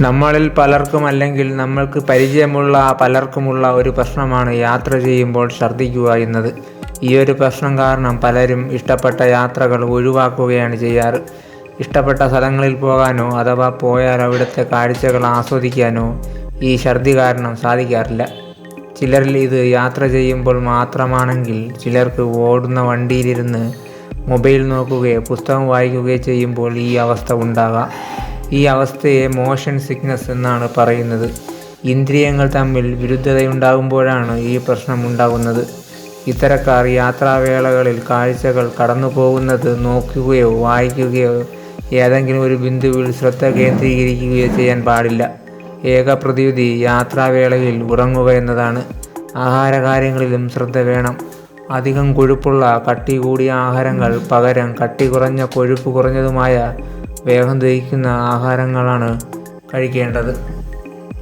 നമ്മളിൽ പലർക്കും അല്ലെങ്കിൽ നമ്മൾക്ക് പരിചയമുള്ള പലർക്കുമുള്ള ഒരു പ്രശ്നമാണ് യാത്ര ചെയ്യുമ്പോൾ ഛർദ്ദിക്കുക എന്നത്. ഈ ഒരു പ്രശ്നം കാരണം പലരും ഇഷ്ടപ്പെട്ട യാത്രകൾ ഒഴിവാക്കുകയാണ് ചെയ്യാറ്. ഇഷ്ടപ്പെട്ട സ്ഥലങ്ങളിൽ പോകാനോ അഥവാ പോയാൽ അവിടുത്തെ കാഴ്ചകൾ ആസ്വദിക്കാനോ ഈ ഛർദി കാരണം സാധിക്കാറില്ല. ചിലരിൽ ഇത് യാത്ര ചെയ്യുമ്പോൾ മാത്രമാണെങ്കിൽ ചിലർക്ക് ഓടുന്ന വണ്ടിയിലിരുന്ന് മൊബൈൽ നോക്കുകയോ പുസ്തകം വായിക്കുകയോ ചെയ്യുമ്പോൾ ഈ അവസ്ഥ ഉണ്ടാകാം. ഈ അവസ്ഥയെ മോഷൻ സിക്നസ് എന്നാണ് പറയുന്നത്. ഇന്ദ്രിയങ്ങൾ തമ്മിൽ വിരുദ്ധതയുണ്ടാകുമ്പോഴാണ് ഈ പ്രശ്നം ഉണ്ടാകുന്നത്. ഇത്തരക്കാർ യാത്രാവേളകളിൽ കാഴ്ചകൾ കടന്നു പോകുന്നത് നോക്കുകയോ വായിക്കുകയോ ഏതെങ്കിലും ഒരു ബിന്ദുവിൽ ശ്രദ്ധ കേന്ദ്രീകരിക്കുകയോ ചെയ്യാൻ പാടില്ല. ഏക പ്രതിവിധി യാത്രാവേളയിൽ ഉറങ്ങുക എന്നതാണ്. ആഹാരകാര്യങ്ങളിലും ശ്രദ്ധ വേണം. അധികം കൊഴുപ്പുള്ള കട്ടി കൂടിയ ആഹാരങ്ങൾ പകരം കട്ടി കുറഞ്ഞ കൊഴുപ്പ് കുറഞ്ഞതുമായ വേഗം ദഹിക്കുന്ന ആഹാരങ്ങളാണ് കഴിക്കേണ്ടത്.